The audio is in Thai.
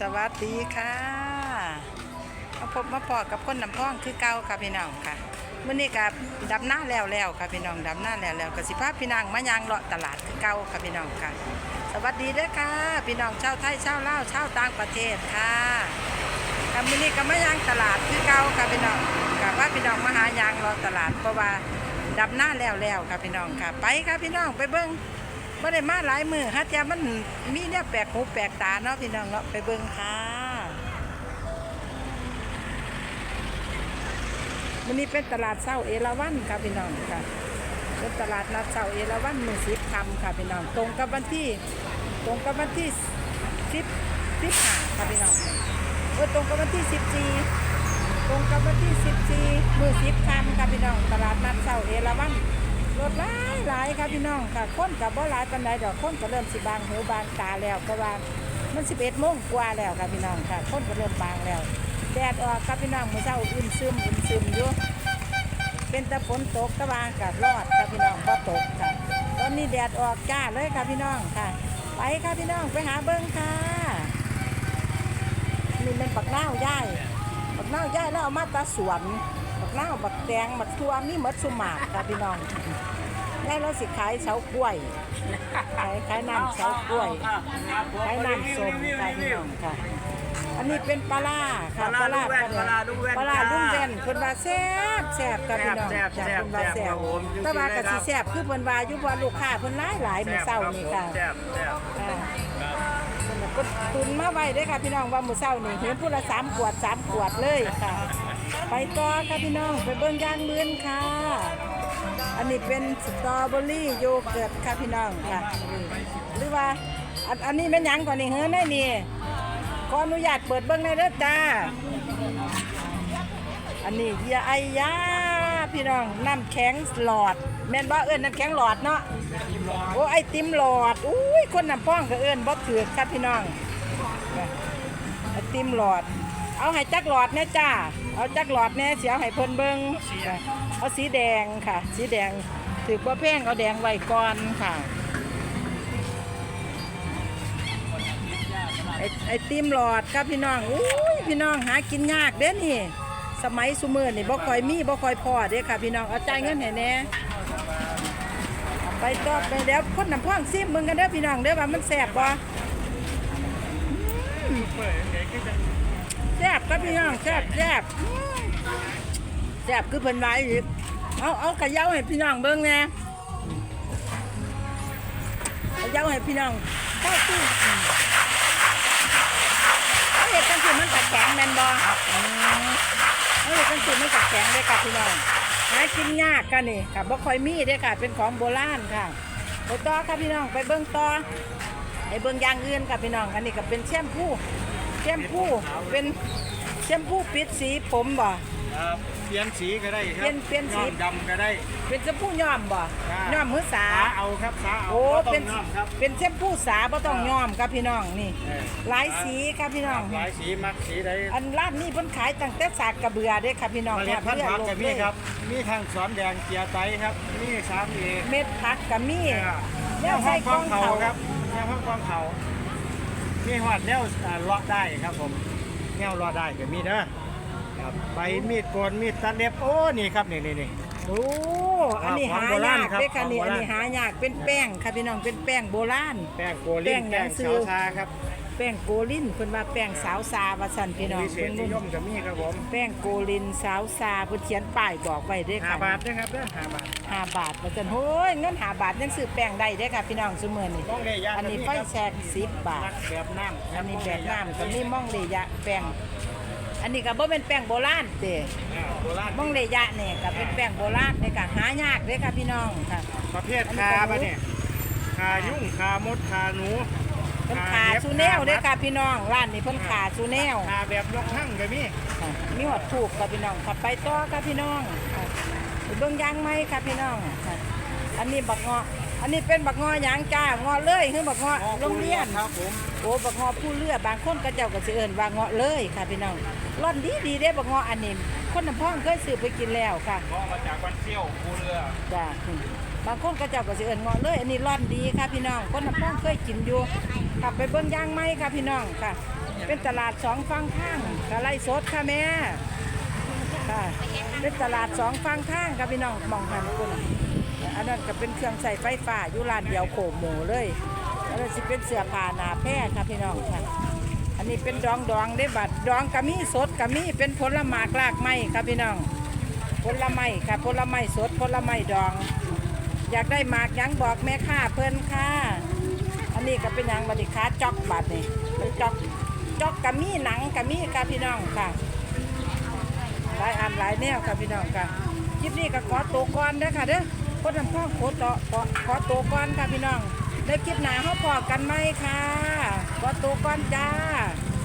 สวัสดีค่ะมาพบมาพอกับคนนำพ้องคือเก่าค่ะพี่น้องค่ะมื้อนี้กับดำหน้าแล้วแล้วค่ะพี่น้องดำหน้าแล้วแล้วก็สิพาพพี่นางมายางเลาะตลาดคือเก่าค่ะพี่น้องค่ะ สวัสดีเด้อค่ะ พี่น้องชาวไทยชาวลาวชาวต่างประเทศค่ะ กับมื้อนี้ก็มายางตลาดคือเก่าค่ะพี่น้องกับว่าพี่น้องมาหายางเลาะตลาดเพราะว่าดำหน้าแล้วแล้วค่ะพี่น้องค่ะ ไปค่ะพี่น้องไปเบิ่งไม่ได้มาหลายมือฮัทยามันมีเนี่ยแปลกหูแปลกตาเนาะพี่น้องเนาะไปเบิ่งค่ะวันนี้เป็นตลาดเช้าเอราวัณค่ะพี่น้องค่ะเป็นตลาดนัดเช้าเอราวัณมือสิบคำค่ะพี่น้องตรงกับวันที่ ตรงกับวันที่สิบสิบห้าค่ะพี่น้อง เออตรงกับวันที่สิบสี่ตรงกับวันที่สิบสี่มือสิบคำค่ะพี่น้อง ตลาดนัดเช้าเอราวัณรถหลายหลายครับพี่น้องค่ะคนกับบ่หลายปานใดดอกคนก็เริ่มสิบางหูบางตาแล้วเพราะว่ามันสิบเอ็ดโมงกว่าแล้วครับพี่น้องค่ะคนก็เริ่มบางแล้ว แดดออกครับพี่น้องมือเช้าอุ่นซึมอุ่นซึมอยู่เป็นแต่ฝนตกตะวางกับรอดครับพี่น้องบ่ตกค่ะ ตอนนี้แดดออกจ้าเลยครับพี่น้องค่ะ ไปครับพี่น้องไปหาเบิ้งค่ะ เป็นปักน้าวย่ายปักน้าวย่ายแล้วเอามาตาสวนปักน้าวบักแดงบักทัวมีหมดสุหมากครับพี่น้องได้แล้วสิขายเฉากล้วยขายขายน้ำเฉากล้วยขายน้ำส้มขายพี่น้องค่ะ อันนี้เป็นปลาล่าค่ะปลาร้าลูกแว่นปลาร้าลูกแว่นปลาร้าจ้าลุงแว่นเพิ่นว่าแซ่บแซ่บค่ะพี่น้องแซ่บจ้ะแซ่บเพิ่นว่าแซ่แซ่บบครับผมจริงๆแต่ว่าก็สิเลยครับแซ่บคือเพิ่นว่าอยู่ว่าลูกค้าเพิ่นหลายหลายมื้อเช้านี่ค่ะ ตุนมาไว้ด้อค่ะพี่น้องว่ามือเช้านี่เห็นผู้ละสามขวดสามขวดเลยค่ะ ไปต่อค่ะพี่น้องไปเบิ่งย่างมื้นค่ะ อันนี้เป็นสตรอเบอรี่โยเกิร์ตค่ะพี่น้องค่ะ หรือว่าอันนี้แม่นยังก่อนนี่เฮ้ยได้นี่ขออนุญาตเปิดเบิ่งได้เด้อจ้า อันนี้เฮียไอยาพี่น้องน้ำแข็งหลอด แม่นบ่เอิ้นน้ำแข็งหลอดเนาะโอ้ไอติมหลอดอุ้ยคนน้ำป้องก็เอิ้นบ่ถือครับพี่น้องไอติมหลอด เอาให้จักหลอดแน่จ้าเอาจักหลอดแน่เสียวให้เพิ่นเบิ่งเอาสีแดงค่ะ สีแดงถือว่าแพงเอาแดงไว้ก่อนค่ะไอไอติมหลอดครับพี่น้องอุ้ยพี่น้องหากินยากเด้นี่ สมัยสุมือนี่บ่คอยมีบ่คอยพอเด้ค่ะ พี่น้องเอาใจเงินให้แน่ ไปต่อไปเดี๋ยวคนน้ำพ่องซิมมึงกันเด้อพี่น้องเด้อว่ามันแซ่บบ่อืมแซ่บครับพี่น้องแซ่บแซ่บอืมแซ่บคือเพิ่นว่าอีกเอาเอากระเย้าให้พี่น้องเบิ่งแหน่กระเย้าให้พี่น้องเข้าตู้เขาเห็ดกันสิมันกัดแข็งแมนบออืมเขาเห็ดกันสิมันกัดแข็งได้อค่ะพี่น้อง หากินยากค่ะนี่ค่ะบ่ค่อยมีเด้อค่ะ เป็นของโบราณค่ะไปต่อค่ะพี่น้องไปเบิ่งต่อไปเบิ่งอย่างอื่นค่ะพี่น้องอันนี้ก็เป็นแชมพูแชมพูเป็นแชมพูปิดสีผมบ่ครับ ปลี่ยนสีก็ได้ครับเปลี่ยนเปลี่ยนสีย้อมดำก็ได้ เป็นแชมพูย้อมบ่ครับย้อมมือสา สาเอาครับสาเอาโอ้บ่ต้เป็อนงย้อมครับ เป็นแชมพูสาบ่ต้องย้อมครับพี่น้องนี่ เออ หลายสีครับพี่น้อง หลายสีมักสีใดอันร้านนี้เพิ่นขายตั้งแต่สากกระเบือเด้อค่ะพี่น้องเมล็ดพันธุ์ผักเลืก็อกมีเลยครับ มีทางสอนแดงเกียร์ไตครับ มีสามเอเม็ดผักกะมี แนวห้องกองเขา ครับแนวห้องกองเขามีหอดแนวอ่าเลาะได้ครับผมแนวเลาะได้ก็มีเด้อ ครับไปมีดโกนมีดตัดเล็บโอ้นี่ครับนี่นี่นี่ โอ้ อันนี้ของหาโบราณยากครับเด้อค่ะนี่ของโบราณ อันนี้หายากเป็นแป้งค่ะพี่น้องเป็นแป้งโบราณ แป้งโกแป้ลิ้งนหยัแป้งงซื้สาอวชาครับแป้งโกลินเพิ่นว่าแป้งสาวซาว่าซั่นพี่น้องวิเศเพิ่ษนนิรุ่นยมก็มีครับผมแป้งโกลินสาวซาเพิ่นเขียนป้ายบอกไว้เด้อห้าค่ะบาทนะครับเด้อห้าบาท ห้าบาทว่าซั่นโอ้ยเงินห้าบาทยังซื้อแป้งได้เด้อค่ะพี่น้องซุมื้อนี้มองเลยยาอันนี้ไฟแชก10บาทนักแบบน้ำอันนี้แบบน้ำก็มีม่องเลยะแป้ง อันนี้ก็บ่เป็นแป้งโบราณเด้อ่าโบราณม่องเลยะเนี่ยก็เป็นแป้งโบราณในการหายากเด้อค่ะพี่น้องค่ะประเภทคาปะเนี่ยคายุ่งคามดคาหนูเพิ่นขาซูแนวเด้อค่ะพี่น้องร้านนี้เพิ่นขาซูแนวคาแบบยกหั่งก็มีค่ะมีหอดถูกค่ะพี่น้องขับไปต่อค่ะพี่น้องค่ะไปเบิ่งยางไหมค่ะพี่น้องค่ะอันนี้บักเงาะ อันนี้เป็นบักเงาะหยางจ้าเงาะเลยคือบักเงาะโรงเรียนครับผมโอ้บักเงาะผู้เลือบางคนก็เจ้าก็สิเอิ้นว่าเงาะเลยค่ะพี่น้องร่อนดีดีๆเด้บักเงาะอันนี้ คนน้ำพองเคยซื้อไปกินแล้วค่ะเพราะมาจากวันเที่ยวภูเรือจ้าบางคนก็เจ้าก็สิเอิ้นเงาะเลย อันนี้ร่อนดีค่ะพี่น้อง คนน้ำพองเคยกินอยู่กลับไปเบิ่งย่างไหมค่ะพี่น้องค่ะ เป็นตลาดสองฝั่งทางกะไลสดค่ะแม่ค่ะเป็นตลาดสองฝั่งทางค่ะพี่น้องมองหันคุณ อันนั้นก็เป็นเครื่องใส่ไฟฟ้าอยู่ร้านเดียวโขมหมูเลยอันนั้นสิเป็นเสื้อผ้าหนาแพร่ค่ะพี่น้องค่ะ อันนี้เป็นดองดองได้บัดดองกะมีสดกะมีเป็นผลไม้รากไม้ครับพี่น้อง ผลไม้ค่ะผลไม้สดผลไม้ดอง อยากได้หมากยังบอกแม่ค้าเพิ่นค่ะ อันนี้ก็เป็นยังบัดนี้ค้าจอกบัดนี่เป็นจอกจอกกะมีหนังกะมีค่ะพี่น้องค่ะหลายอันหลายแนวค่ะพี่น้องค่ะคลิปนี้ก็ขอตัวก่อนเด้อค่ะเด้อ คนลำพ่อโคตรขอขอตัวก่อนค่ะพี่น้องได้คลิปหนาเขาพอกันไหมค่ะขอตัวก่อนจ้า